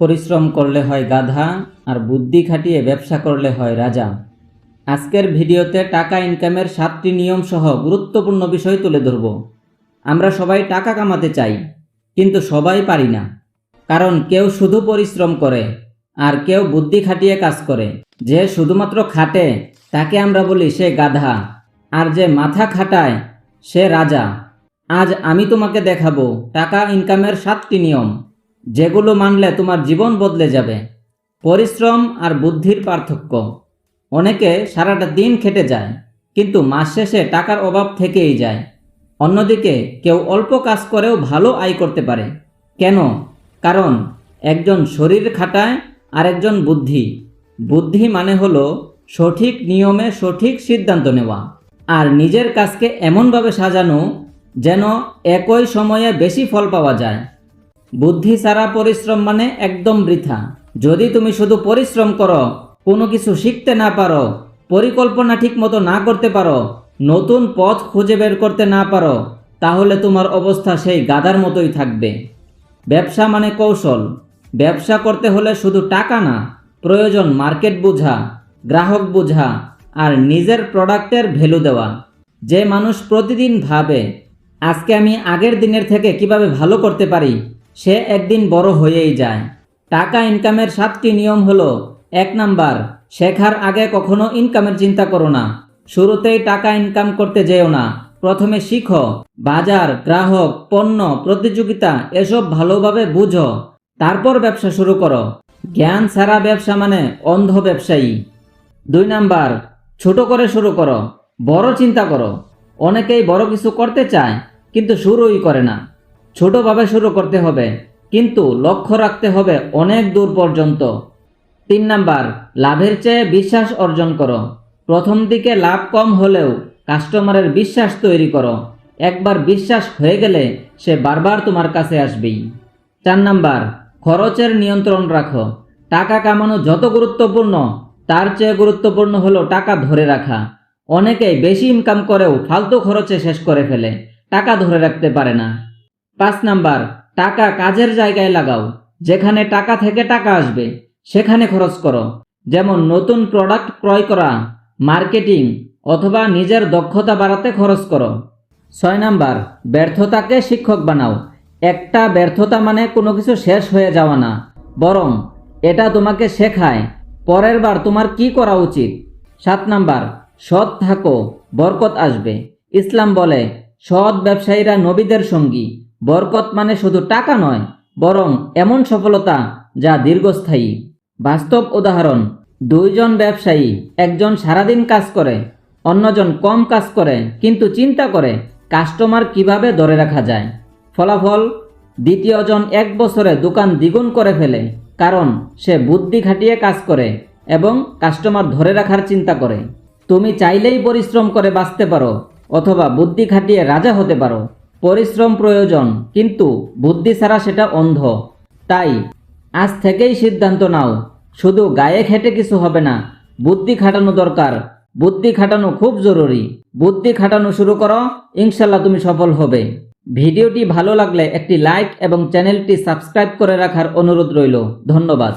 পরিশ্রম করলে হয় গাধা আর বুদ্ধি খাটিয়ে ব্যবসা করলে হয় রাজা। আজকের ভিডিওতে টাকা ইনকামের সাতটি নিয়ম সহ গুরুত্বপূর্ণ বিষয় তুলে ধরব। আমরা সবাই টাকা কামাতে চাই, কিন্তু সবাই পারি না। কারণ কেউ শুধু পরিশ্রম করে আর কেউ বুদ্ধি খাটিয়ে কাজ করে। যে শুধুমাত্র খাটে, তাকে আমরা বলি সে গাধা। আর যে মাথা খাটায়, সে রাজা। আজ আমি তোমাকে দেখাবো টাকা ইনকামের সাতটি নিয়ম। যেগুলো মানলে তোমার জীবন বদলে যাবে। পরিশ্রম আর বুদ্ধির পার্থক্য। অনেকে সারাটা দিন খেটে যায়, কিন্তু মাস শেষে টাকার অভাব থেকেই যায়। অন্যদিকে কেউ অল্প কাজ করেও ভালো আয় করতে পারে। কেন? কারণ একজন শরীর খাটায় আর একজন বুদ্ধি। বুদ্ধি মানে হলো সঠিক নিয়মে সঠিক সিদ্ধান্ত নেওয়া। আর নিজের কাজকে এমনভাবে সাজানো যেন একই সময়ে বেশি ফল পাওয়া যায়। বুদ্ধি ছাড়া পরিশ্রম মানে একদম বৃথা। যদি তুমি শুধু পরিশ্রম করো, কোনো কিছু শিখতে না পারো, পরিকল্পনা ঠিক মতো না করতে পারো, নতুন পথ খুঁজে বের করতে না পারো, তাহলে তোমার অবস্থা সেই গাদার মতোই থাকবে। ব্যবসা মানে কৌশল। ব্যবসা করতে হলে শুধু টাকা না, প্রয়োজন মার্কেট বোঝা, গ্রাহক বোঝা, আর নিজের প্রোডাক্টের ভ্যালু দেওয়া। যে মানুষ প্রতিদিন ভাবে, আজকে আমি আগের দিনের থেকে কীভাবে ভালো করতে পারি সে একদিন বড় হয়েই যায়। টাকা ইনকামের সাতটি নিয়ম হলো, এক নাম্বার, শেখার আগে কখনো ইনকামের চিন্তা করো না। শুরুতেই টাকা ইনকাম করতে যেও না। প্রথমে শিখো, বাজার, গ্রাহক, পণ্য, প্রতিযোগিতা, এসব ভালোভাবে বুঝো। তারপর ব্যবসা শুরু করো। জ্ঞান ছাড়া ব্যবসা মানে অন্ধ ব্যবসায়ী। দুই নাম্বার, ছোট করে শুরু করো, বড় চিন্তা করো। অনেকেই বড় কিছু করতে চায়, কিন্তু শুরুই করে না। ছোটভাবে শুরু করতে হবে, কিন্তু লক্ষ্য রাখতে হবে অনেক দূর পর্যন্ত। তিন নাম্বার, লাভের চেয়ে বিশ্বাস অর্জন করো। প্রথম দিকে লাভ কম হলেও কাস্টমারের বিশ্বাস তৈরি করো। একবার বিশ্বাস হয়ে গেলে সে বারবার তোমার কাছে আসবেই। চার নাম্বার, খরচের নিয়ন্ত্রণ রাখো। টাকা কামানো যত গুরুত্বপূর্ণ, তার চেয়ে গুরুত্বপূর্ণ হলো টাকা ধরে রাখা। অনেকেই বেশি ইনকাম করেও ফালতু খরচে শেষ করে ফেলে, টাকা ধরে রাখতে পারে না। পাঁচ নাম্বার, টাকা কাজের জায়গায় লাগাও। যেখানে টাকা থেকে টাকা আসবে, সেখানে খরচ করো। যেমন নতুন প্রোডাক্ট ক্রয় করা মার্কেটিং অথবা নিজের দক্ষতা বাড়াতে খরচ করো। ছয় নাম্বার, ব্যর্থতাকে শিক্ষক বানাও। একটা ব্যর্থতা মানে কোনো কিছু শেষ হয়ে যাওয়া না। বরং এটা তোমাকে শেখায়, পরের বার তোমার কি করা উচিত। সাত নাম্বার, সৎ থাকো, বরকত আসবে। ইসলাম বলে, সৎ ব্যবসায়ীরা নবীদের সঙ্গী। বরকত মানে শুধু টাকা নয়, বরং এমন সফলতা যা দীর্ঘস্থায়ী। বাস্তব উদাহরণ, দুইজন ব্যবসায়ী, একজন সারাদিন কাজ করে, অন্যজন কম কাজ করে, কিন্তু চিন্তা করে কাস্টমার কীভাবে ধরে রাখা যায়। ফলাফল, দ্বিতীয়জন এক বছরে দোকান দ্বিগুণ করে ফেলে, কারণ সে বুদ্ধি খাটিয়ে কাজ করে এবং কাস্টমার ধরে রাখার চিন্তা করে। তুমি চাইলেই পরিশ্রম করে বাঁচতে পারো, অথবা বুদ্ধি খাটিয়ে রাজা হতে পারো। পরিশ্রম প্রয়োজন, কিন্তু বুদ্ধি ছাড়া সেটা অন্ধ। তাই, আজ থেকেই সিদ্ধান্ত নাও, শুধু গায়ে খেটে কিছু হবে না, বুদ্ধি খাটানো দরকার। বুদ্ধি খাটানো খুব জরুরি। বুদ্ধি খাটানো শুরু করো ইনশাল্লাহ তুমি সফল হবে। ভিডিওটি ভালো লাগলে একটি লাইক এবং চ্যানেলটি সাবস্ক্রাইব করে রাখার অনুরোধ রইল। ধন্যবাদ।